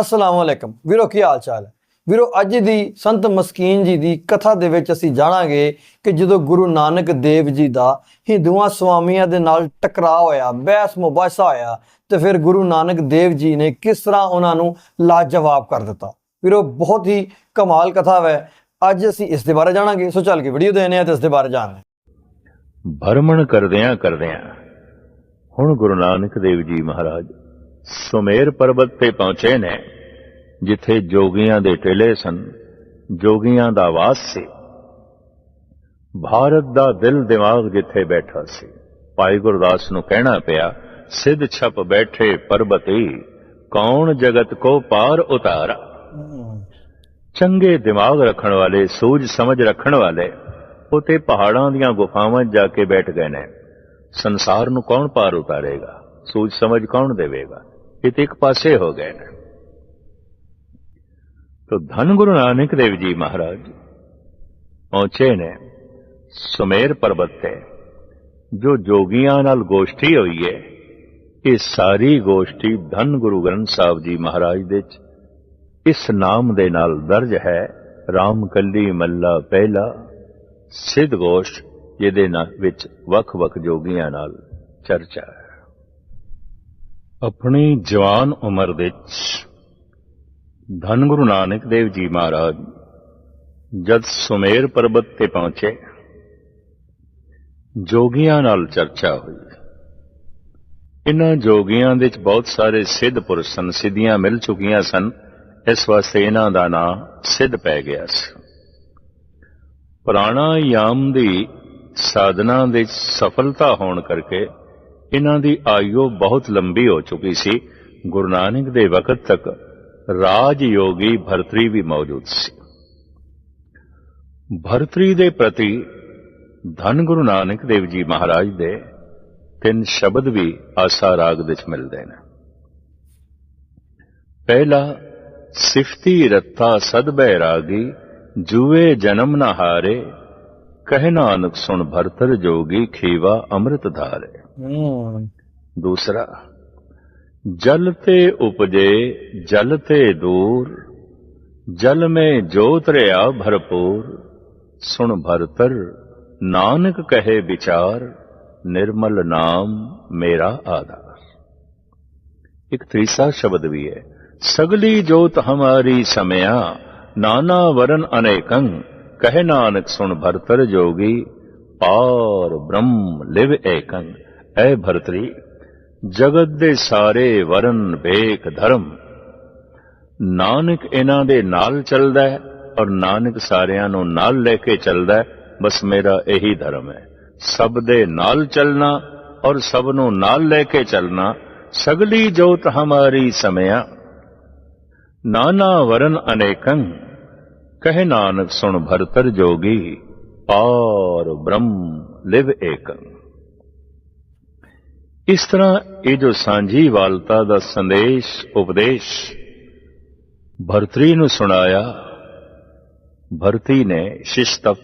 ਅਸਲਾਮ ਵਾਲੇਕਮ ਵੀਰੋ, ਕੀ ਹਾਲ ਚਾਲ ਹੈ? ਵੀਰੋ, ਅੱਜ ਦੀ ਸੰਤ ਮਸਕੀਨ ਜੀ ਦੀ ਕਥਾ ਦੇ ਵਿੱਚ ਅਸੀਂ ਜਾਣਾਂਗੇ ਕਿ ਜਦੋਂ ਗੁਰੂ ਨਾਨਕ ਦੇਵ ਜੀ ਦਾ ਹਿੰਦੂਆਂ ਸਵਾਮੀਆਂ ਦੇ ਨਾਲ ਟਕਰਾਅ ਹੋਇਆ, ਬਹਿਸ ਮੁਬਾਹਸਾ ਹੋਇਆ, ਤੇ ਫਿਰ ਗੁਰੂ ਨਾਨਕ ਦੇਵ ਜੀ ਨੇ ਕਿਸ ਤਰ੍ਹਾਂ ਉਹਨਾਂ ਨੂੰ ਲਾਜਵਾਬ ਕਰ ਦਿੱਤਾ? ਵੀਰੋ, ਬਹੁਤ ਹੀ ਕਮਾਲ ਕਥਾ ਹੈ ਅੱਜ ਅਸੀਂ ਇਸ ਦੇ ਬਾਰੇ ਜਾਣਾਂਗੇ। ਸੋ ਚੱਲ ਕੇ ਵੀਡੀਓ ਦੇਣੇ ਆ ਤੇ ਇਸ ਦੇ ਬਾਰੇ ਜਾਣਦੇ ਹਾਂ। ਭਰਮਣ ਕਰਦਿਆਂ ਕਰਦਿਆਂ ਹੁਣ ਗੁਰੂ ਨਾਨਕ ਦੇਵ ਜੀ ਮਹਾਰਾਜ ਸੁਮੇਰ ਪਰਬਤ ਤੇ ਪਹੁੰਚੇ ਨੇ, ਜਿੱਥੇ ਜੋਗੀਆਂ ਦੇ ਟੇਲੇ ਸਨ, ਜੋਗੀਆਂ ਦਾ ਵਾਸ ਸੀ। ਭਾਰਤ ਦਾ ਦਿਲ ਦਿਮਾਗ ਜਿੱਥੇ ਬੈਠਾ ਸੀ, ਭਾਈ ਗੁਰਦਾਸ ਨੂੰ ਕਹਿਣਾ ਪਿਆ, ਸਿੱਧ ਛਪ ਬੈਠੇ ਪਰਬਤੀ, ਕੌਣ ਜਗਤ ਕੋ ਪਾਰ ਉਤਾਰਾ? ਚੰਗੇ ਦਿਮਾਗ ਰੱਖਣ ਵਾਲੇ, ਸੂਝ ਸਮਝ ਰੱਖਣ ਵਾਲੇ, ਉਤੇ ਪਹਾੜਾਂ ਦੀਆਂ ਗੁਫਾਵਾਂ ਜਾ ਕੇ ਬੈਠ ਗਏ ਨੇ। ਸੰਸਾਰ ਨੂੰ ਕੌਣ ਪਾਰ ਉਤਾਰੇਗਾ? ਸੂਝ ਸਮਝ ਕੌਣ ਦੇਵੇਗਾ? ਇਹ ਤੇ ਇੱਕ ਪਾਸੇ ਹੋ ਗਏ ਨੇ। ਤੋ ਧੰਨ ਗੁਰੂ ਨਾਨਕ ਦੇਵ ਜੀ ਮਹਾਰਾਜ, ਪਹੁੰਚੇ ਨੇ ਸੁਮੇਰ ਪਰਬਤ ਤੇ। ਜੋ ਜੋਗੀਆਂ ਨਾਲ ਗੋਸ਼ਟੀ ਹੋਈ ਹੈ ਇਹ ਸਾਰੀ ਗੋਸ਼ਟੀ ਧੰਨ ਗੁਰੂ ਗ੍ਰੰਥ ਸਾਹਿਬ ਜੀ ਮਹਾਰਾਜ ਦੇ ਚ ਇਸ ਨਾਮ ਦੇ ਨਾਲ ਦਰਜ ਹੈ। ਰਾਮ ਕੱਲੀ ਮੱਲਾ ਪਹਿਲਾ, ਸਿੱਧ ਗੋਸ਼ਟ ਜਿਹਦੇ ਨਾਲ ਵਿੱਚ ਵੱਖ-ਵੱਖ ਜੋਗੀਆਂ ਨਾਲ ਚਰਚਾ ਹੈ। ਆਪਣੀ ਜਵਾਨ ਉਮਰ ਵਿੱਚ ਧੰਨ ਗੁਰੂ ਨਾਨਕ ਦੇਵ ਜੀ ਮਹਾਰਾਜ, ਜਦ ਸੁਮੇਰ ਪਰਬਤ ਤੇ ਪਹੁੰਚੇ, ਜੋਗੀਆਂ ਨਾਲ ਚਰਚਾ ਹੋਈ। ਇਹਨਾਂ ਜੋਗੀਆਂ ਦੇ ਵਿੱਚ ਬਹੁਤ ਸਾਰੇ ਸਿੱਧ ਪੁਰਸ਼ ਸਨ, ਸਿੱਧੀਆਂ ਮਿਲ ਚੁੱਕੀਆਂ ਸਨ, ਇਸ ਵਾਸਤੇ ਇਹਨਾਂ ਦਾ ਨਾਂ ਸਿੱਧ ਪੈ ਗਿਆ ਸੀ। ਪ੍ਰਾਣਾਯਾਮ ਦੀ ਸਾਧਨਾ ਦੇ ਸਫਲਤਾ ਹੋਣ ਕਰਕੇ ਇਹਨਾਂ ਦੀ ਆਯੂ ਬਹੁਤ ਲੰਬੀ ਹੋ ਚੁੱਕੀ ਸੀ। ਗੁਰੂ ਨਾਨਕ ਦੇ ਵਕਤ ਤੱਕ ਰਾਜ ਯੋਗੀ ਭਰਤਰੀ ਵੀ ਮੌਜੂਦ ਸੀ। ਭਰਤਰੀ ਦੇ ਪ੍ਰਤੀ ਧੰਨ ਗੁਰੂ ਨਾਨਕ ਦੇਵ ਜੀ ਮਹਾਰਾਜ ਦੇ ਤਿੰਨ ਸ਼ਬਦ ਵੀ ਆਸਾ ਰਾਗ ਵਿੱਚ ਮਿਲਦੇ ਨੇ। ਪਹਿਲਾ, ਸਿਫਤੀ ਰੱਤਾ ਸਦ ਬੈਰਾਗੀ, ਜੂਏ ਜਨਮ ਨਾ ਹਾਰੇ ਕਹਿ ਨਾਨਕ ਸੁਣ ਭਰਤਰ ਜੋਗੀ ਖੀਵਾ ਅੰਮ੍ਰਿਤ ਧਾਰੇ। ਦੂਸਰਾ ਜਲ ਤੇ ਉਪਜੇ ਜਲ ਤੇ ਦੂਰ ਜਲ में ਜੋਤ ਰਿਆ ਭਰਪੂਰ ਸੁਣ ਭਰਤਰ ਨਾਨਕ ਕਹੇ ਵਿਚਾਰ ਨਿਰਮਲ ਨਾਮ ਮੇਰਾ ਆਧਾਰ। ਇੱਕ ਤੀਸਰਾ ਸ਼ਬਦ ਵੀ ਹੈ ਸਗਲੀ ਜੋਤ ਹਮਾਰੀ ਸਮਿਆ ਨਾਨਾ ਵਰਨ ਅਨੇਕੰ ਕਹਿ ਨਾਨਕ, ਸੁਣ ਭਰਤਰ ਜੋਗੀ, ਪਾਰ ਬ੍ਰਹਮ ਲਿਵ ਏਕੰ। ਐ ਭਰਤਰੀ, ਜਗਤ ਦੇ ਸਾਰੇ ਵਰਨ ਵੇਖ ਧਰਮ। ਨਾਨਕ ਇਹਨਾਂ ਦੇ ਨਾਲ ਚੱਲਦਾ ਹੈ ਔਰ ਨਾਨਕ ਸਾਰਿਆਂ ਨੂੰ ਨਾਲ ਲੈ ਕੇ ਚੱਲਦਾ ਹੈ। ਬਸ ਮੇਰਾ ਇਹੀ ਧਰਮ ਹੈ। ਸਭ ਦੇ ਨਾਲ ਚੱਲਣਾ ਔਰ ਸਭ ਨੂੰ ਨਾਲ ਲੈ ਕੇ ਚੱਲਣਾ, ਸਗਲੀ ਜੋਤ ਹਮਾਰੀ ਸਮਿਆ। ਨਾਨਾ ਵਰਨ ਅਨੇਕੰ ਕਹਿ ਨਾਨਕ, ਸੁਣ ਭਰਤਰ ਜੋਗੀ ਪਾਰ ਬ੍ਰਹਮ ਲਿਵ ਏਕੰ। ਇਸ ਤਰ੍ਹਾਂ ਇਹ ਜੋ ਸਾਂਝੀ ਵਾਲਤਾ ਦਾ ਸੰਦੇਸ਼, ਉਪਦੇਸ਼ ਭਰਤਰੀ ਨੂੰ ਸੁਣਾਇਆ, ਭਰਤੀ ਨੇ ਸ਼ਿਸ਼ਤਕ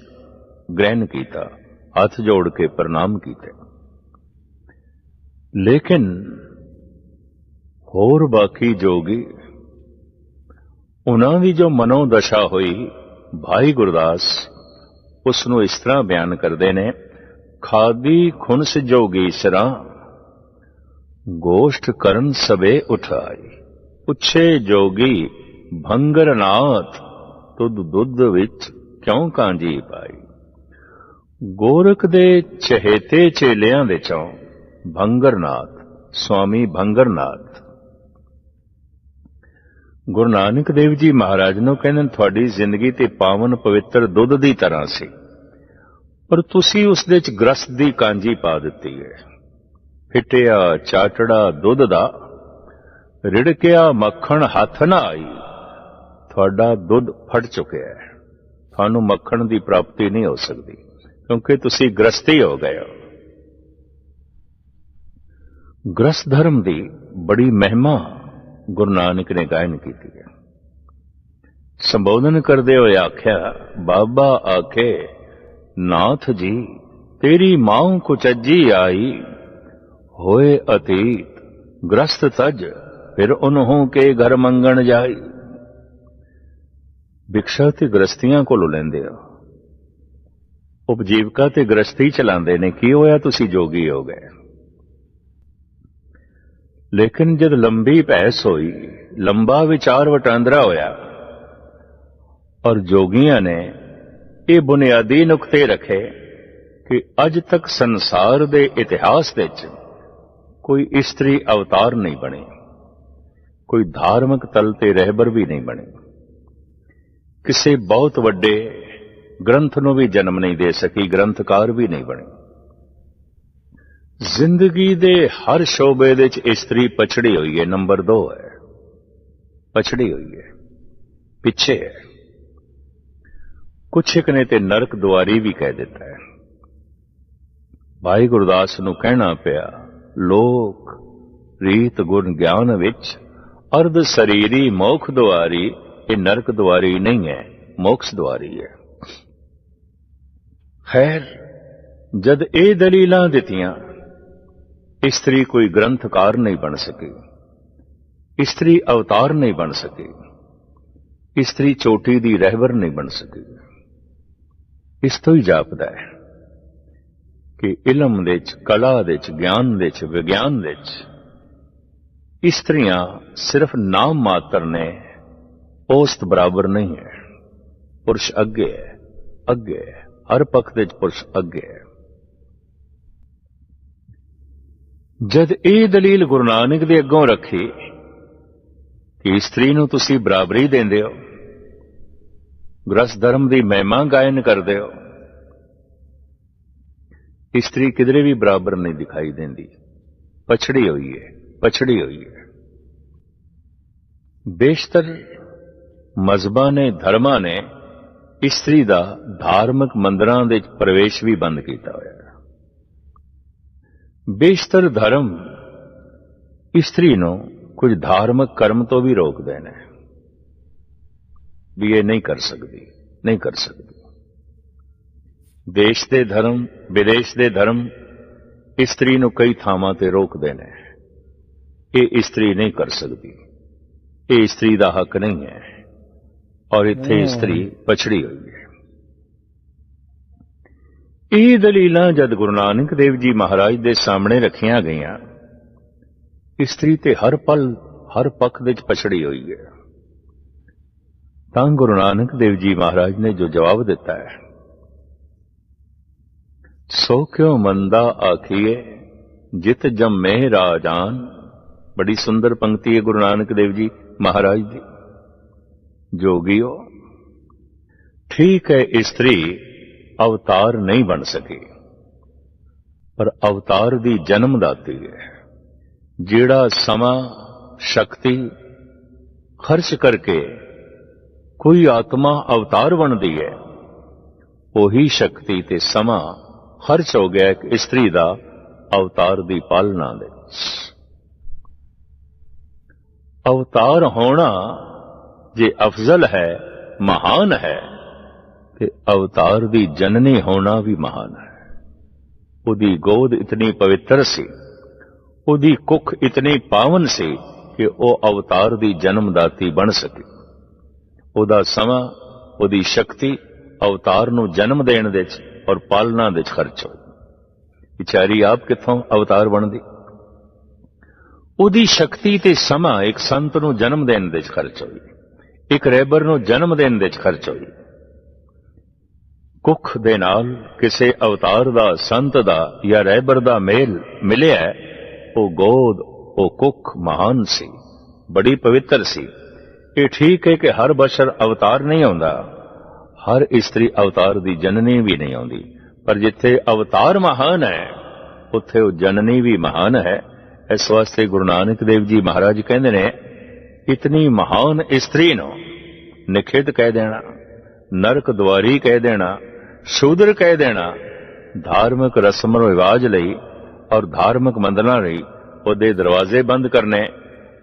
ਗ੍ਰਹਿਣ ਕੀਤਾ, ਹੱਥ ਜੋੜ ਕੇ ਪ੍ਰਣਾਮ ਕੀਤੇ। ਲੇਕਿਨ ਹੋਰ ਬਾਕੀ ਜੋਗੀ ਉਹਨਾਂ ਦੀ ਜੋ ਮਨੋ ਦਸ਼ਾ ਹੋਈ, ਭਾਈ ਗੁਰਦਾਸ ਉਸ ਨੂੰ ਇਸ ਤਰ੍ਹਾਂ ਬਿਆਨ ਕਰਦੇ ਨੇ, ਖਾਦੀ ਖੁਨਸ ਜੋਗੀ ਸਰਾ, ਗੋਸ਼ਟ ਕਰਨ ਸਵੇ ਉਠਾਈ। ਪੁੱਛੇ ਜੋਗੀ, ਭੰਗਰਨਾਥ, ਤੁਧ ਦੁੱਧ ਵਿੱਚ ਕਿਉਂ ਕਾਂਜੀ ਪਾਈ? ਗੋਰਖ ਦੇ ਚਹੇਤੇ ਚੇਲਿਆਂ ਦੇ ਚੋਂ ਭੰਗਰਨਾਥ, ਸਵਾਮੀ ਭੰਗਰਨਾਥ ਗੁਰੂ ਨਾਨਕ ਦੇਵ ਜੀ ਮਹਾਰਾਜ ਨੂੰ ਕਹਿੰਦੇ ਤੁਹਾਡੀ ਜ਼ਿੰਦਗੀ ਤੇ ਪਾਵਨ ਪਵਿੱਤਰ ਦੁੱਧ ਦੀ ਤਰ੍ਹਾਂ ਸੀ, ਪਰ ਤੁਸੀਂ ਉਸ ਦੇ ਚ ਗ੍ਰਸਤ ਦੀ ਕਾਂਜੀ ਪਾ ਦਿੱਤੀ ਹੈ। ਫਿਟਿਆ, ਚਾਟੜਾ ਦੁੱਧ ਦਾ, ਰਿੜਕਿਆ ਮੱਖਣ ਹੱਥ ਨਾ ਆਈ, ਤੁਹਾਡਾ ਦੁੱਧ ਫਟ ਚੁੱਕਿਆ ਹੈ। ਤੁਹਾਨੂੰ ਮੱਖਣ ਦੀ ਪ੍ਰਾਪਤੀ ਨਹੀਂ ਹੋ ਸਕਦੀ, ਕਿਉਂਕਿ ਤੁਸੀਂ ਗ੍ਰਸਤੀ ਹੋ ਗਏ ਹੋ। ਗ੍ਰਸਤ ਧਰਮ ਦੀ ਬੜੀ ਮਹਿਮਾ ਗੁਰੂ ਨਾਨਕ ਨੇ ਗਾਇਨ ਕੀਤੀ ਹੈ। ਸੰਬੋਧਨ ਕਰਦੇ ਹੋਏ ਆਖਿਆ, ਬਾਬਾ ਆਖੇ, ਨਾਥ ਜੀ, ਤੇਰੀ ਮਾਂ ਕੁਚੱਜੀ ਆਈ, ਹੋਏ ਅਤੀਤ, ਗ੍ਰਸਤ ਤਜ, ਫਿਰ ਉਨਹੋਂ ਕੇ ਘਰ ਮੰਗਣ ਜਾਈ। ਭਿਕਸ਼ਾ ਤੇ ਗ੍ਰਸਤੀਆਂ ਕੋਲੋਂ ਲੈਂਦੇ ਹੋ। ਉਪਜੀਵਕਾ ਤੇ ਗ੍ਰਸਤੀ ਚਲਾਉਂਦੇ ਨੇ, ਕੀ ਹੋਇਆ ਤੁਸੀਂ ਜੋਗੀ ਹੋ ਗਏ? ਲੇਕਿਨ ਜਦ ਲੰਬੀ ਬਹਿਸ ਹੋਈ, ਲੰਬਾ ਵਿਚਾਰ ਵਟਾਂਦਰਾ ਹੋਇਆ ਔਰ ਜੋਗੀਆਂ ਨੇ ਇਹ ਬੁਨਿਆਦੀ ਨੁਕਤੇ ਰੱਖੇ ਕਿ ਅੱਜ ਤੱਕ ਸੰਸਾਰ ਦੇ ਇਤਿਹਾਸ ਵਿੱਚ ਕੋਈ ਇਸਤਰੀ ਅਵਤਾਰ ਨਹੀਂ ਬਣੀ, ਕੋਈ ਧਾਰਮਿਕ ਤਲ ਤੇ ਰਹਿਬਰ ਵੀ ਨਹੀਂ ਬਣੇ। ਕਿਸੇ ਬਹੁਤ ਵੱਡੇ ਗ੍ਰੰਥ ਨੂੰ ਵੀ ਜਨਮ ਨਹੀਂ ਦੇ ਸਕੀ, ਗ੍ਰੰਥਕਾਰ ਵੀ ਨਹੀਂ ਬਣੇ। ਜ਼ਿੰਦਗੀ ਦੇ ਹਰ ਸ਼ੋਬੇ ਦੇ ਵਿੱਚ ਇਸਤਰੀ ਪਛੜੀ ਹੋਈ ਹੈ, ਨੰਬਰ 2 ਹੈ। ਪਛੜੀ ਹੋਈ ਹੈ, ਪਿੱਛੇ ਹੈ। ਕੁਛ ਇੱਕ ਨੇ ਤੇ ਨਰਕ ਦੁਆਰੀ ਵੀ ਕਹਿ ਦਿੱਤਾ ਹੈ। ਭਾਈ ਗੁਰਦਾਸ ਨੂੰ ਕਹਿਣਾ ਪਿਆ, ਲੋਕ, ਰੀਤ ਗੁਣ ਗਿਆਨ ਵਿੱਚ ਅਰਧ ਸਰੀਰੀ ਮੋਖ ਦੁਆਰੀ, ਇਹ ਨਰਕ ਦੁਆਰੀ ਨਹੀਂ ਹੈ, ਮੋਕਸ ਦੁਆਰੀ ਹੈ। ਖੈਰ, ਜਦ ਇਹ ਦਲੀਲਾਂ ਦਿੱਤੀਆਂ ਇਸਤਰੀ ਕੋਈ ਗ੍ਰੰਥਕਾਰ ਨਹੀਂ ਬਣ ਸਕੀ। ਇਸਤਰੀ ਅਵਤਾਰ ਨਹੀਂ ਬਣ ਸਕੀ। ਇਸਤਰੀ ਚੋਟੀ ਦੀ ਰਹਿਬਰ ਨਹੀਂ ਬਣ ਸਕੀ। ਇਸ ਤੋਂ ਹੀ ਜਾਪਦਾ ਹੈ ਕਿ ਇਲਮ ਦੇ ਵਿੱਚ ਕਲਾ ਦੇ ਵਿੱਚ ਗਿਆਨ ਦੇ ਵਿੱਚ ਵਿਗਿਆਨ ਦੇ ਵਿੱਚ ਇਸਤਰੀਆਂ ਸਿਰਫ ਨਾਮ ਮਾਤਰ ਨੇ, ਔਸਤ ਬਰਾਬਰ ਨਹੀਂ ਹੈ। ਪੁਰਸ਼ ਅੱਗੇ ਹੈ ਅੱਗੇ ਹੈ। ਹਰ ਪੱਖ ਦੇ ਵਿੱਚ ਪੁਰਸ਼ ਅੱਗੇ ਹੈ। ਜਦ ਇਹ ਦਲੀਲ ਗੁਰੂ ਨਾਨਕ ਦੇ ਅੱਗੋਂ ਰੱਖੀ ਕਿ ਇਸਤਰੀ ਨੂੰ ਤੁਸੀਂ ਬਰਾਬਰੀ ਦਿੰਦੇ ਹੋ ਗ੍ਰਸ ਧਰਮ ਦੀ ਮਹਿਮਾ ਗਾਇਨ ਕਰਦੇ ਹੋ, ਇਸਤਰੀ ਕਿਧਰੇ ਵੀ ਬਰਾਬਰ ਨਹੀਂ ਦਿਖਾਈ ਦਿੰਦੀ। ਪਛੜੀ ਹੋਈ ਹੈ ਪਛੜੀ ਹੋਈ ਹੈ ਬੇਸ਼ਤਰ ਮਜ਼ਬਾਂ ਨੇ, ਧਰਮਾਂ ਨੇ ਇਸਤਰੀ ਦਾ ਧਾਰਮਿਕ ਮੰਦਰਾਂ ਦੇ ਪ੍ਰਵੇਸ਼ ਵੀ ਬੰਦ ਕੀਤਾ ਹੋਇਆ। ਬੇਸ਼ਤਰ ਧਰਮ ਇਸਤਰੀ ਨੂੰ ਕੁਝ ਧਾਰਮਿਕ ਕਰਮ ਤੋਂ ਵੀ ਰੋਕਦੇ ਨੇ। ਵੀ ਇਹ ਨਹੀਂ ਕਰ ਸਕਦੀ ਨਹੀਂ ਕਰ ਸਕਦੀ। ਦੇਸ਼ ਦੇ ਧਰਮ ਵਿਦੇਸ਼ ਦੇ ਧਰਮ ਇਸਤਰੀ ਨੂੰ ਕਈ ਥਾਵਾਂ ਤੇ ਰੋਕਦੇ ਨੇ। ਇਹ ਇਸਤਰੀ ਨਹੀਂ ਕਰ ਸਕਦੀ। ਇਹ ਇਸਤਰੀ ਦਾ ਹੱਕ ਨਹੀਂ ਹੈ। ਔਰ ਇੱਥੇ ਇਸਤਰੀ ਪਛੜੀ ਹੋਈ ਹੈ। ਇਹ ਦਲੀਲਾਂ ਜਦ ਗੁਰੂ ਨਾਨਕ ਦੇਵ ਜੀ ਮਹਾਰਾਜ ਦੇ ਸਾਹਮਣੇ ਰੱਖੀਆਂ ਗਈਆਂ, ਇਸਤਰੀ ਤੇ ਹਰ ਪਲ, ਹਰ ਪੱਖ ਵਿੱਚ ਪਛੜੀ ਹੋਈ ਹੈ। ਤਾਂ ਗੁਰੂ ਨਾਨਕ ਦੇਵ ਜੀ ਮਹਾਰਾਜ ਨੇ ਜੋ ਜਵਾਬ ਦਿੱਤਾ ਹੈ, ਸੋ ਕਿਉ ਮੰਦਾ ਆਖੀਏ ਜਿਤ ਜੰਮੇ ਰਾਜਾਨ ਬੜੀ ਸੁੰਦਰ ਪੰਕਤੀ ਹੈ ਗੁਰੂ ਨਾਨਕ ਦੇਵ ਜੀ ਮਹਾਰਾਜ ਦੀ। ਜੋਗੀਓ, ਠੀਕ ਹੈ ਇਸਤਰੀ ਅਵਤਾਰ ਨਹੀਂ ਬਣ ਸਕੀ। ਪਰ ਅਵਤਾਰ ਦੀ ਜਨਮਦਾਤੀ ਹੈ। ਜਿਹੜਾ ਸਮਾਂ, ਸ਼ਕਤੀ ਖਰਚ ਕਰਕੇ ਕੋਈ ਆਤਮਾ ਅਵਤਾਰ ਬਣਦੀ ਹੈ, ਉਹੀ ਸ਼ਕਤੀ ਤੇ ਸਮਾਂ ਖਰਚ ਹੋ ਗਿਆ ਇੱਕ ਇਸਤਰੀ ਦਾ ਅਵਤਾਰ ਦੀ ਪਾਲਣਾ ਦੇ ਅਵਤਾਰ ਹੋਣਾ ਜੇ ਅਫਜ਼ਲ ਹੈ, ਮਹਾਨ ਹੈ ਤੇ ਅਵਤਾਰ ਦੀ ਜਨਨੀ ਹੋਣਾ ਵੀ ਮਹਾਨ ਹੈ। ਉਹਦੀ ਗੋਦ ਇਤਨੀ ਪਵਿੱਤਰ ਸੀ, ਉਹਦੀ ਕੁੱਖ ਇਤਨੀ ਪਾਵਨ ਸੀ ਕਿ ਉਹ ਅਵਤਾਰ ਦੀ ਜਨਮਦਾਤੀ ਬਣ ਸਕੀ। ਉਹਦਾ ਸਮਾਂ, ਉਹਦੀ ਸ਼ਕਤੀ ਅਵਤਾਰ ਨੂੰ ਜਨਮ ਦੇਣ ਦੇ ਵਿੱਚ ਔਰ ਪਾਲਣਾ ਦੇ ਵਿੱਚ ਖਰਚ ਹੋਈ। ਵਿਚਾਰੀ ਆਪ ਕਿੱਥੋਂ ਅਵਤਾਰ ਬਣਦੀ? ਉਹਦੀ ਸ਼ਕਤੀ ਤੇ ਸਮਾਂ ਇੱਕ ਸੰਤ ਨੂੰ ਜਨਮ ਦੇਣ ਦੇ ਵਿੱਚ ਖਰਚ ਹੋਈ। ਇੱਕ ਰੈਬਰ ਨੂੰ ਜਨਮ ਦੇਣ ਦੇ ਵਿੱਚ ਖਰਚ ਹੋਈ। ਕੁੱਖ ਦੇ ਨਾਲ ਕਿਸੇ ਅਵਤਾਰ ਦਾ, ਸੰਤ ਦਾ ਜਾਂ ਰਹਿਬਰ ਦਾ ਮੇਲ ਮਿਲਿਆ ਉਹ ਗੋਦ, ਉਹ ਕੁੱਖ ਮਹਾਨ ਸੀ, ਬੜੀ ਪਵਿੱਤਰ ਸੀ। ਇਹ ਠੀਕ ਹੈ ਕਿ ਹਰ ਬਸ਼ਰ ਅਵਤਾਰ ਨਹੀਂ ਆਉਂਦਾ। ਹਰ ਇਸਤਰੀ ਅਵਤਾਰ ਦੀ ਜਨਨੀ ਵੀ ਨਹੀਂ ਆਉਂਦੀ। ਪਰ ਜਿੱਥੇ ਅਵਤਾਰ ਮਹਾਨ ਹੈ, ਉੱਥੇ ਉਹ ਜਨਨੀ ਵੀ ਮਹਾਨ ਹੈ। ਇਸ ਵਾਸਤੇ ਗੁਰੂ ਨਾਨਕ ਦੇਵ ਜੀ ਮਹਾਰਾਜ ਕਹਿੰਦੇ ਨੇ, ਇਤਨੀ ਮਹਾਨ ਇਸਤਰੀ ਨੂੰ ਨਿਖਿਤ ਕਹਿ ਦੇਣਾ, ਨਰਕ ਦੁਆਰੀ ਕਹਿ ਦੇਣਾ ਸ਼ੂਦਰ ਕਹਿ ਦੇਣਾ, ਧਾਰਮਿਕ ਰਸਮ ਰਿਵਾਜ ਲਈ ਔਰ ਧਾਰਮਿਕ ਮੰਦਰਾਂ ਲਈ ਉਹਦੇ ਦਰਵਾਜ਼ੇ ਬੰਦ ਕਰਨੇ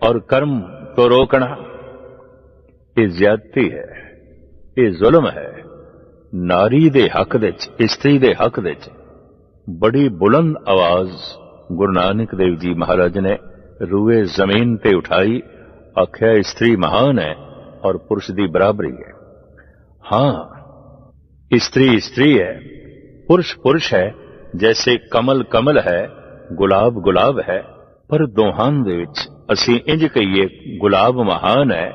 ਔਰ ਕਰਮ ਤੋਂ ਰੋਕਣਾ। ਇਹ ਜ਼ਿਆਦਤੀ ਹੈ, ਇਹ ਜ਼ੁਲਮ ਹੈ। ਨਾਰੀ ਦੇ ਹੱਕ ਵਿੱਚ, ਇਸਤਰੀ ਦੇ ਹੱਕ ਵਿੱਚ ਬੜੀ ਬੁਲੰਦ ਆਵਾਜ਼ ਗੁਰੂ ਨਾਨਕ ਦੇਵ ਜੀ ਮਹਾਰਾਜ ਨੇ ਰੂਏ ਜ਼ਮੀਨ ਤੇ ਉਠਾਈ, ਆਖਿਆ, ਇਸਤਰੀ ਮਹਾਨ ਹੈ ਔਰ ਪੁਰਸ਼ ਦੀ ਬਰਾਬਰੀ ਹੈ। ਹਾਂ ਇਸਤਰੀ ਇਸਤਰੀ ਹੈ ਪੁਰਸ਼ ਪੁਰਸ਼ ਹੈ ਜੈਸੇ ਕਮਲ ਕਮਲ ਹੈ ਗੁਲਾਬ ਗੁਲਾਬ ਹੈ ਪਰ ਦੋਹਾਂ ਦੇ ਵਿੱਚ ਅਸੀਂ ਇੰਜ ਕਹੀਏ ਗੁਲਾਬ ਮਹਾਨ ਹੈ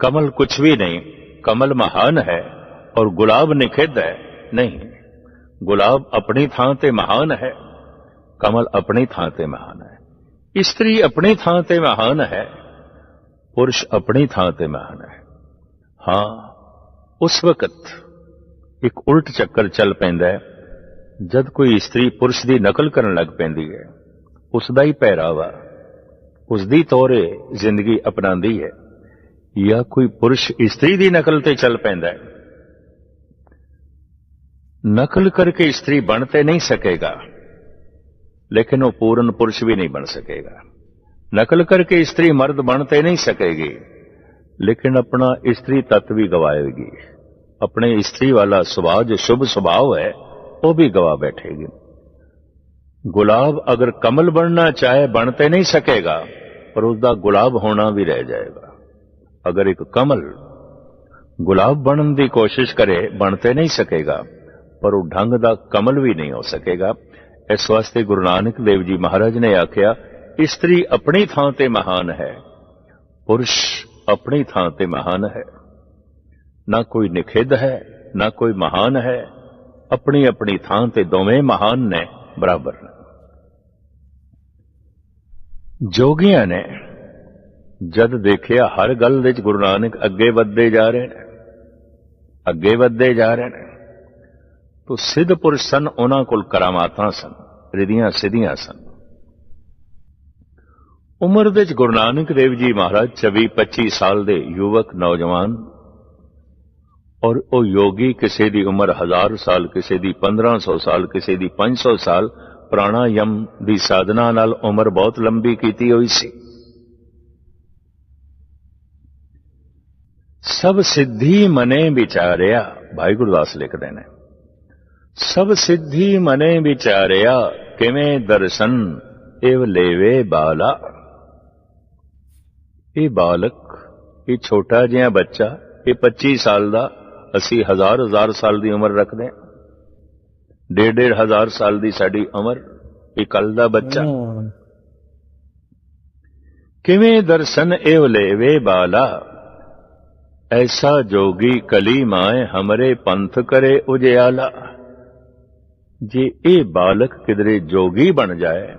ਕਮਲ ਕੁਝ ਵੀ ਨਹੀਂ ਕਮਲ ਮਹਾਨ ਹੈ ਔਰ ਗੁਲਾਬ ਨਿਖਿੱਧ ਹੈ ਨਹੀਂ ਗੁਲਾਬ ਆਪਣੀ ਥਾਂ ਤੇ ਮਹਾਨ ਹੈ ਕਮਲ ਆਪਣੀ ਥਾਂ ਤੇ ਮਹਾਨ ਹੈ ਇਸਤਰੀ ਆਪਣੀ ਥਾਂ ਤੇ ਮਹਾਨ ਹੈ ਪੁਰਸ਼ ਆਪਣੀ ਥਾਂ ਤੇ ਮਹਾਨ ਹੈ ਹਾਂ ਉਸ ਵਕਤ ਇੱਕ ਉਲਟ ਚੱਕਰ ਚੱਲ ਪੈਂਦਾ ਹੈ। ਜਦ ਕੋਈ ਇਸਤਰੀ ਪੁਰਸ਼ ਦੀ ਨਕਲ ਕਰਨ ਲੱਗ ਪੈਂਦੀ ਹੈ ਉਸ ਦਾ ਹੀ ਪਹਿਰਾਵਾ ਉਸ ਦੀ ਤੌਰੇ ਜ਼ਿੰਦਗੀ ਅਪਣਾਉਂਦੀ ਹੈ। ਜਾਂ ਕੋਈ ਪੁਰਸ਼ ਇਸਤਰੀ ਦੀ ਨਕਲ ਤੇ ਚੱਲ ਪੈਂਦਾ ਹੈ। ਨਕਲ ਕਰਕੇ ਇਸਤਰੀ ਬਣ ਤੇ ਨਹੀਂ ਸਕੇਗਾ, ਲੇਕਿਨ ਉਹ ਪੂਰਨ ਪੁਰਸ਼ ਵੀ ਨਹੀਂ ਬਣ ਸਕੇਗਾ। ਨਕਲ ਕਰਕੇ ਇਸਤਰੀ ਮਰਦ ਬਣ ਤੇ ਨਹੀਂ ਸਕੇਗੀ, ਲੇਕਿਨ ਆਪਣਾ ਇਸਤਰੀ ਤੱਤ ਵੀ ਗਵਾਏਗੀ। ਆਪਣੇ ਇਸਤਰੀ ਵਾਲਾ ਸੁਭਾਅ, ਜੋ ਸ਼ੁਭ ਸੁਭਾਅ ਹੈ ਉਹ ਵੀ ਗਵਾ ਬੈਠੇਗੀ। ਗੁਲਾਬ ਅਗਰ ਕਮਲ ਬਣਨਾ ਚਾਹੇ, ਬਣ ਤੇ ਨਹੀਂ ਸਕੇਗਾ, ਪਰ ਉਸ ਗੁਲਾਬ ਹੋਣਾ ਵੀ ਰਹਿ ਜਾਏਗਾ। ਅਗਰ ਇੱਕ ਕਮਲ ਗੁਲਾਬ ਬਣਨ ਦੀ ਕੋਸ਼ਿਸ਼ ਕਰੇ, ਬਣ ਤੇ ਨਹੀਂ ਸਕੇਗਾ, ਪਰ ਉਹ ਢੰਗ ਦਾ ਕਮਲ ਵੀ ਨਹੀਂ ਹੋ ਸਕੇਗਾ। ਇਸ ਵਾਸਤੇ ਗੁਰੂ ਨਾਨਕ ਦੇਵ ਜੀ ਮਹਾਰਾਜ ਨੇ ਆਖਿਆ, ਇਸਤਰੀ ਆਪਣੀ ਥਾਂ ਤੇ ਮਹਾਨ ਹੈ, ਪੁਰਸ਼ ਆਪਣੀ ਥਾਂ ਤੇ ਮਹਾਨ ਹੈ। ਨਾ ਕੋਈ ਨਿਖਿੱਧ ਹੈ, ਨਾ ਕੋਈ ਮਹਾਨ ਹੈ। ਆਪਣੀ ਆਪਣੀ ਥਾਂ ਤੇ ਦੋਵੇਂ ਮਹਾਨ ਨੇ, ਬਰਾਬਰ। ਨੇ ਜੋਗੀਆਂ ਨੇ ਜਦ ਦੇਖਿਆ ਹਰ ਗੱਲ ਵਿੱਚ ਗੁਰੂ ਨਾਨਕ ਅੱਗੇ ਵੱਧਦੇ ਜਾ ਰਹੇ ਨੇ, ਅੱਗੇ ਵੱਧਦੇ ਜਾ ਰਹੇ ਨੇ, ਤੋ ਸਿੱਧ ਪੁਰਸ਼ ਸਨ, ਉਹਨਾਂ ਕੋਲ ਕਰਾਮਾਤਾਂ ਸਨ, ਰਿਧੀਆਂ ਸਿੱਧੀਆਂ ਸਨ। ਉਮਰ ਵਿੱਚ ਗੁਰੂ ਨਾਨਕ ਦੇਵ ਜੀ ਮਹਾਰਾਜ 24 25 ਸਾਲ ਦੇ ਯੁਵਕ, ਨੌਜਵਾਨ ਔਰ ਉਹ ਯੋਗੀ ਕਿਸੇ ਦੀ ਉਮਰ 1000 ਸਾਲ, ਕਿਸੇ ਦੀ 1500 ਸਾਲ, ਕਿਸੇ ਦੀ 500 ਸਾਲ ਪ੍ਰਾਣਾਯਮ ਦੀ ਸਾਧਨਾ ਨਾਲ ਉਮਰ ਬਹੁਤ ਲੰਬੀ ਕੀਤੀ ਹੋਈ ਸੀ। ਸਭ ਸਿੱਧੀ ਮਨੇ ਵਿਚਾਰਿਆ ਭਾਈ ਗੁਰਦਾਸ ਲਿਖਦੇ ਨੇ, ਸਭ ਸਿੱਧੀ ਮਨੇ ਵਿਚਾਰਿਆ, ਕਿਵੇਂ ਦਰਸ਼ਨ ਇਵ ਲੇਵੇ ਬਾਲਾ। ਇਹ ਬਾਲਕ, ਇਹ ਛੋਟਾ ਜਿਹਾ ਬੱਚਾ, ਇਹ 25 ਸਾਲ ਦਾ ਅਸੀਂ ਹਜ਼ਾਰ ਹਜ਼ਾਰ ਸਾਲ ਦੀ ਉਮਰ ਰੱਖਦੇ ਹਾਂ। ਡੇਢ ਡੇਢ ਹਜ਼ਾਰ ਸਾਲ ਦੀ ਸਾਡੀ ਉਮਰ, ਇਹ ਕੱਲ ਦਾ ਬੱਚਾ। ਕਿਵੇਂ ਦਰਸ਼ਨ ਇਵ ਲੇਵੇ ਬਾਲਾ? ਐਸਾ ਜੋਗੀ ਕਲੀ ਮਾਏ ਹਮਰੇ ਪੰਥ ਕਰੇ ਉਜਿਆਲਾ। ਜੇ ਇਹ ਬਾਲਕ ਕਿਦਰੇ ਜੋਗੀ ਬਣ ਜਾਏ,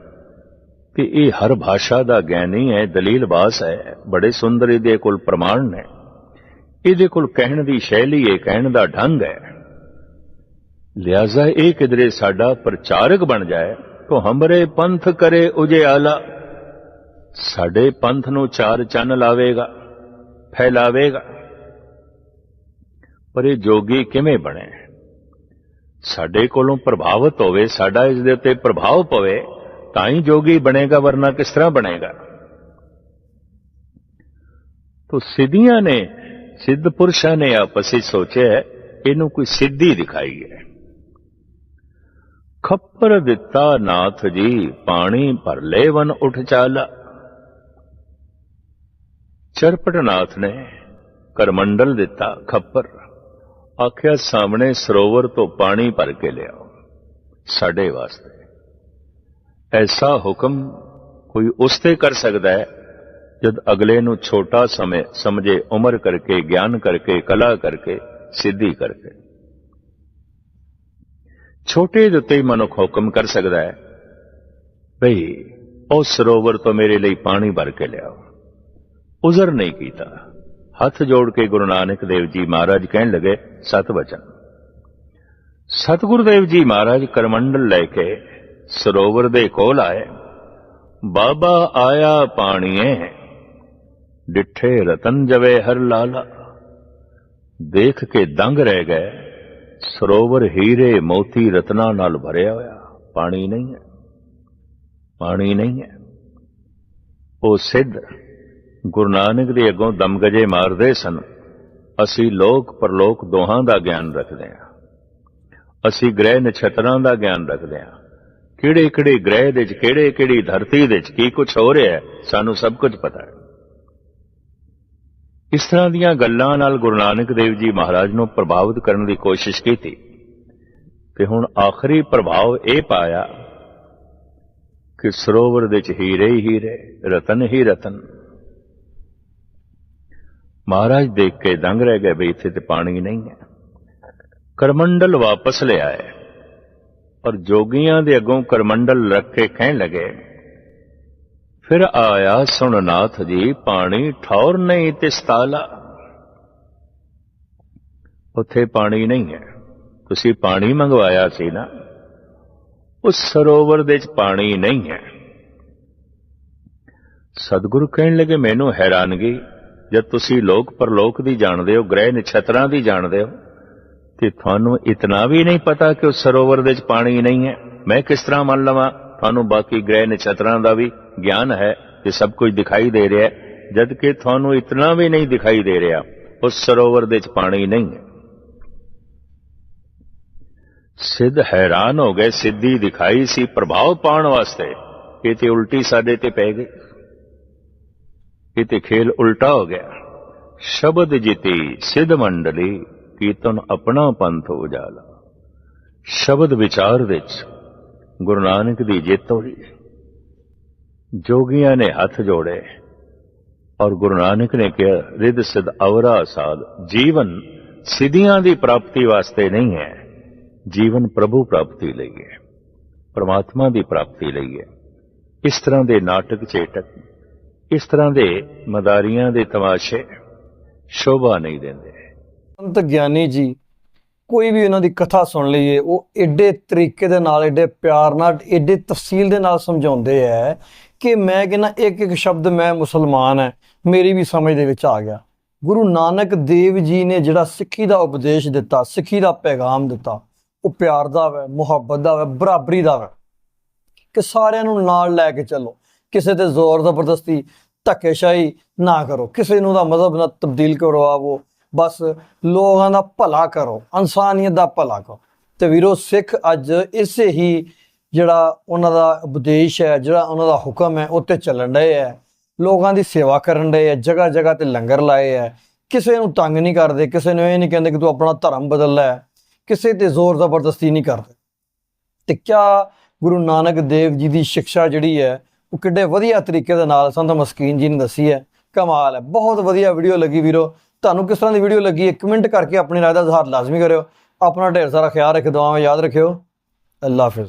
ਤੇ ਇਹ ਹਰ ਭਾਸ਼ਾ ਦਾ ਗਿਆਨੀ ਹੈ ਦਲੀਲਬਾਸ ਹੈ, ਬੜੇ ਸੁੰਦਰ ਇਹਦੇ ਕੋਲ ਪ੍ਰਮਾਣ ਨੇ। ਇਹਦੇ ਕੋਲ ਕਹਿਣ ਦੀ ਸ਼ੈਲੀ ਹੈ ਕਹਿਣ ਦਾ ਢੰਗ ਹੈ। ਲਿਆਜ਼ਾ ਇਹ ਕਿਦਰੇ ਸਾਡਾ ਪ੍ਰਚਾਰਕ ਬਣ ਜਾਏ, ਤਾਂ ਹਮਰੇ ਪੰਥ ਕਰੇ ਉਜੇ ਆਲਾ। ਸਾਡੇ ਪੰਥ ਨੂੰ ਚਾਰ ਚੰਨ ਲਾਵੇਗਾ, ਫੈਲਾਵੇਗਾ। ਪਰ ਇਹ ਜੋਗੀ ਕਿਵੇਂ ਬਣੇ? ਸਾਡੇ ਕੋਲੋਂ ਪ੍ਰਭਾਵਿਤ ਹੋਵੇ, ਸਾਡਾ ਇਸ ਦੇ ਉੱਤੇ ਪ੍ਰਭਾਵ ਪਵੇ, ਤਾਂ ਹੀ ਜੋਗੀ ਬਣੇਗਾ, ਵਰਨਾ ਕਿਸ ਤਰ੍ਹਾਂ ਬਣੇਗਾ? ਤੋ ਸਿੱਧੀਆਂ ਨੇ ਸਿੱਧ ਪੁਰਸ਼ਾਂ ਨੇ ਆਪਸ ਵਿੱਚ ਸੋਚਿਆ ਇਹਨੂੰ ਕੋਈ ਸਿੱਧੀ ਦਿਖਾਈ ਹੈ। ਖੱਪਰ ਦਿੱਤਾ ਨਾਥ ਜੀ, ਪਾਣੀ ਭਰ ਲੈ ਵਨ ਉਠ ਚਾਲਾ। ਚਰਪਟਨਾਥ ਨੇ ਕਰਮੰਡਲ ਦਿੱਤਾ ਖੱਪਰ। ਆਖਿਆ, ਸਾਹਮਣੇ ਸਰੋਵਰ ਤੋਂ ਪਾਣੀ ਭਰ ਕੇ ਲਿਆਓ, ਸਾਡੇ ਵਾਸਤੇ। ਐਸਾ ਹੁਕਮ ਕੋਈ ਉਸ ਤੇ ਕਰ ਸਕਦਾ ਹੈ? ਜਦ ਅਗਲੇ ਨੂੰ ਛੋਟਾ ਸਮੇਂ ਸਮਝੇ, ਉਮਰ ਕਰਕੇ, ਗਿਆਨ ਕਰਕੇ, ਕਲਾ ਕਰਕੇ, ਸਿੱਧੀ ਕਰਕੇ। ਛੋਟੇ ਦੇ ਉੱਤੇ ਹੀ ਮਨੁੱਖ ਹੁਕਮ ਕਰ ਸਕਦਾ ਹੈ, ਭਈ, ਉਹ ਸਰੋਵਰ ਤੋਂ ਮੇਰੇ ਲਈ ਪਾਣੀ ਭਰ ਕੇ ਲਿਆਓ। ਉਜ਼ਰ ਨਹੀਂ ਕੀਤਾ। ਹੱਥ ਜੋੜ ਕੇ ਗੁਰੂ ਨਾਨਕ ਦੇਵ ਜੀ ਮਹਾਰਾਜ ਕਹਿਣ ਲੱਗੇ, ਸਤ ਵਚਨ। ਸਤਿਗੁਰੂ ਦੇਵ ਜੀ ਮਹਾਰਾਜ ਕਰਮੰਡਲ ਲੈ ਕੇ ਸਰੋਵਰ ਦੇ ਕੋਲ ਆਏ। ਬਾਬਾ ਆਇਆ ਪਾਣੀਏ ਡਿੱਠੇ ਰਤਨ ਜਵੇ ਹਰ ਲਾਲਾ। ਦੇਖ ਕੇ ਦੰਗ ਰਹਿ ਗਏ, ਸਰੋਵਰ ਹੀਰੇ ਮੋਤੀ ਰਤਨਾ ਨਾਲ ਭਰਿਆ ਹੋਇਆ। ਪਾਣੀ ਨਹੀਂ ਹੈ, ਪਾਣੀ ਨਹੀਂ ਹੈ। ਉਹ ਸਿੱਧ ਗੁਰੂ ਨਾਨਕ ਦੇ ਅੱਗੋਂ ਦਮਗਜੇ ਮਾਰਦੇ ਸਨ। ਅਸੀਂ ਲੋਕ ਪਰਲੋਕ ਦੋਹਾਂ ਦਾ ਗਿਆਨ ਰੱਖਦੇ ਹਾਂ। ਅਸੀਂ ਗ੍ਰਹਿ ਨਛਤਰਾਂ ਦਾ ਗਿਆਨ ਰੱਖਦੇ ਹਾਂ। ਕਿਹੜੇ ਕਿਹੜੇ ਗ੍ਰਹਿ ਦੇ ਵਿੱਚ ਕਿਹੜੇ ਕਿਹੜੀ ਧਰਤੀ ਦੇ ਵਿੱਚ ਕੀ ਕੁਝ ਹੋ ਰਿਹਾ ਸਾਨੂੰ ਸਭ ਕੁਝ ਪਤਾ ਹੈ। ਇਸ ਤਰ੍ਹਾਂ ਦੀਆਂ ਗੱਲਾਂ ਨਾਲ ਗੁਰੂ ਨਾਨਕ ਦੇਵ ਜੀ ਮਹਾਰਾਜ ਨੂੰ ਪ੍ਰਭਾਵਿਤ ਕਰਨ ਦੀ ਕੋਸ਼ਿਸ਼ ਕੀਤੀ ਤੇ ਹੁਣ ਆਖਰੀ ਪ੍ਰਭਾਵ ਇਹ ਪਾਇਆ ਕਿ ਸਰੋਵਰ ਵਿੱਚ ਹੀਰੇ ਹੀ ਹੀਰੇ, ਰਤਨ ਹੀ ਰਤਨ। ਮਹਾਰਾਜ ਦੇਖ ਕੇ ਦੰਗ ਰਹਿ ਗਏ ਵੀ ਇੱਥੇ ਤੇ ਪਾਣੀ ਨਹੀਂ ਹੈ। ਕਰਮੰਡਲ ਵਾਪਸ ਲਿਆਏ ਔਰ ਜੋਗੀਆਂ ਦੇ ਅੱਗੋਂ ਕਰਮੰਡਲ ਰੱਖ ਕੇ ਕਹਿਣ ਲੱਗੇ ਫਿਰ ਆਇਆ ਸੁਣ ਨਾਥ ਜੀ, ਪਾਣੀ ਠੌਰ ਨਹੀਂ ਤਿਸ ਤਾਲਾ ਉੱਥੇ ਪਾਣੀ ਨਹੀਂ ਹੈ। ਤੁਸੀਂ ਪਾਣੀ ਮੰਗਵਾਇਆ ਸੀ ਨਾ? ਉਸ ਸਰੋਵਰ ਦੇ ਵਿੱਚ ਪਾਣੀ ਨਹੀਂ ਹੈ। ਸਤਿਗੁਰੂ ਕਹਿਣ ਲੱਗੇ, ਮੈਨੂੰ ਹੈਰਾਨਗੀ। ਜਦ ਤੁਸੀਂ ਲੋਕ ਪਰਲੋਕ ਦੀ ਜਾਣਦੇ ਹੋ, ਗ੍ਰਹਿ ਨਛਤਰਾਂ ਦੀ ਜਾਣਦੇ ਹੋ, ਤੇ ਤੁਹਾਨੂੰ ਇਤਨਾ ਵੀ ਨਹੀਂ ਪਤਾ ਕਿ ਉਸ ਸਰੋਵਰ ਦੇ ਵਿੱਚ ਪਾਣੀ ਨਹੀਂ ਹੈ। ਮੈਂ ਕਿਸ ਤਰ੍ਹਾਂ ਮੰਨ ਲਵਾਂ? ਤੁਹਾਨੂੰ ਬਾਕੀ ਗ੍ਰਹਿ ਨਛਤਰਾਂ ਦਾ ਵੀ ਗਿਆਨ ਹੈ ਕਿ ਸਭ ਕੁਝ ਦਿਖਾਈ ਦੇ ਰਿਹਾ ਹੈ ਜਦ ਕਿ ਤੁਹਾਨੂੰ ਇਤਨਾ ਵੀ ਨਹੀਂ ਦਿਖਾਈ ਦੇ ਰਿਹਾ, ਉਸ ਸਰੋਵਰ ਦੇ ਵਿੱਚ ਪਾਣੀ ਨਹੀਂ ਹੈ। ਸਿੱਧ ਹੈਰਾਨ ਹੋ ਗਏ, ਸਿੱਧੀ ਦਿਖਾਈ ਸੀ ਪ੍ਰਭਾਵ ਪਾਉਣ ਵਾਸਤੇ ਇਹ ਤੇ ਉਲਟੀ ਸਾਡੇ ਤੇ ਪੈ ਗਈ ਇਹ ਤੇ ਖੇਲ ਉਲਟਾ ਹੋ ਗਿਆ। ਸ਼ਬਦ ਜਿਤੀ ਸਿੱਧ ਮੰਡਲੀ, ਕੀਰਤਨ ਆਪਣਾ ਪੰਥ ਉਜਾਲਾ। ਸ਼ਬਦ ਵਿਚਾਰ ਵਿੱਚ ਗੁਰੂ ਨਾਨਕ ਦੀ ਜਿੱਤ ਹੋਈ। ਜੋਗੀਆਂ ਨੇ ਹੱਥ ਜੋੜੇ ਔਰ ਗੁਰੂ ਨਾਨਕ ਨੇ ਕਿਹਾ, ਰਿੱਧ ਸਿਧ ਅਵਰਾ ਸਾਧ, ਜੀਵਨ ਸਿੱਧੀਆਂ ਦੀ ਪ੍ਰਾਪਤੀ ਵਾਸਤੇ ਨਹੀਂ ਹੈ, ਜੀਵਨ ਪ੍ਰਭੂ ਪ੍ਰਾਪਤੀ ਲਈ ਹੈ, ਪ੍ਰਮਾਤਮਾ ਦੀ ਪ੍ਰਾਪਤੀ ਲਈ ਹੈ। ਇਸ ਤਰ੍ਹਾਂ ਦੇ ਨਾਟਕ ਚੇਟਕ ਇਸ ਤਰ੍ਹਾਂ ਦੇ ਮਦਾਰੀਆਂ ਦੇ ਤਮਾਸ਼ੇ ਸ਼ੋਭਾ ਨਹੀਂ ਦਿੰਦੇ। ਸੰਤ ਗਿਆਨੀ ਜੀ, ਕੋਈ ਵੀ ਉਹਨਾਂ ਦੀ ਕਥਾ ਸੁਣ ਲਈਏ, ਉਹ ਏਡੇ ਤਰੀਕੇ ਦੇ ਨਾਲ, ਏਡੇ ਪਿਆਰ ਨਾਲ, ਏਡੇ ਤਫਸੀਲ ਦੇ ਨਾਲ ਸਮਝਾਉਂਦੇ ਐ ਕਿ ਮੈਂ ਕਹਿੰਦਾ ਇੱਕ ਇੱਕ ਸ਼ਬਦ ਮੈਂ ਮੁਸਲਮਾਨ ਹੈ, ਮੇਰੀ ਵੀ ਸਮਝ ਦੇ ਵਿੱਚ ਆ ਗਿਆ। ਗੁਰੂ ਨਾਨਕ ਦੇਵ ਜੀ ਨੇ ਜਿਹੜਾ ਸਿੱਖੀ ਦਾ ਉਪਦੇਸ਼ ਦਿੱਤਾ, ਸਿੱਖੀ ਦਾ ਪੈਗਾਮ ਦਿੱਤਾ, ਉਹ ਪਿਆਰ ਦਾ ਹੈ ਮੁਹੱਬਤ ਦਾ ਹੈ ਬਰਾਬਰੀ ਦਾ ਹੈ ਕਿ ਸਾਰਿਆਂ ਨੂੰ ਨਾਲ ਲੈ ਕੇ ਚੱਲੋ। ਕਿਸੇ ਤੇ ਜ਼ੋਰ ਜ਼ਬਰਦਸਤੀ, ਧੱਕੇਸ਼ਾਹੀ ਨਾ ਕਰੋ। ਕਿਸੇ ਨੂੰ ਦਾ ਮਜ਼ਹਬ ਨਾ ਤਬਦੀਲ ਕਰਵਾਵੋ। ਬਸ ਲੋਕਾਂ ਦਾ ਭਲਾ ਕਰੋ, ਇਨਸਾਨੀਅਤ ਦਾ ਭਲਾ ਕਰੋ। ਤੇ ਵੀਰੋ, ਸਿੱਖ ਅੱਜ ਇਸੇ ਹੀ ਜਿਹੜਾ ਉਹਨਾਂ ਦਾ ਉਪਦੇਸ਼ ਹੈ, ਜਿਹੜਾ ਉਹਨਾਂ ਦਾ ਹੁਕਮ ਹੈ, ਉੱਤੇ ਚੱਲਣ ਡਏ ਹੈ। ਲੋਕਾਂ ਦੀ ਸੇਵਾ ਕਰਨ ਡਏ ਹੈ ਜਗ੍ਹਾ ਜਗ੍ਹਾ ਤੇ ਲੰਗਰ ਲਾਏ ਹੈ। ਕਿਸੇ ਨੂੰ ਤੰਗ ਨਹੀਂ ਕਰਦੇ, ਕਿਸੇ ਨੂੰ ਇਹ ਨਹੀਂ ਕਹਿੰਦੇ ਕਿ ਤੂੰ ਆਪਣਾ ਧਰਮ ਬਦਲ ਲੈ। ਕਿਸੇ ਤੇ ਜ਼ੋਰ ਜ਼ਬਰਦਸਤੀ ਨਹੀਂ ਕਰਦੇ। ਤੇ ਕਿਆ ਗੁਰੂ ਨਾਨਕ ਦੇਵ ਜੀ ਦੀ ਸਿੱਖਿਆ ਜਿਹੜੀ ਹੈ, ਉਹ ਕਿੱਡੇ ਵਧੀਆ ਤਰੀਕੇ ਦੇ ਨਾਲ ਸੰਤ ਮਸਕੀਨ ਜੀ ਨੇ ਦੱਸੀ ਹੈ। ਕਮਾਲ ਹੈ, ਬਹੁਤ ਵਧੀਆ ਵੀਡੀਓ ਲੱਗੀ ਵੀਰੋ। ਤੁਹਾਨੂੰ ਕਿਸ ਤਰ੍ਹਾਂ ਦੀ ਵੀਡੀਓ ਲੱਗੀ ਹੈ ਕਮੈਂਟ ਕਰਕੇ ਆਪਣੀ ਰਾਏ ਦਾ ਇਜ਼ਹਾਰ ਲਾਜ਼ਮੀ ਕਰਿਓ। ਆਪਣਾ ਢੇਰ ਸਾਰਾ ਖਿਆਲ ਰੱਖਿਓ ਦੁਆਵਾਂ ਯਾਦ ਰੱਖਿਓ। ਅੱਲਾ ਹਾਫਿਜ਼।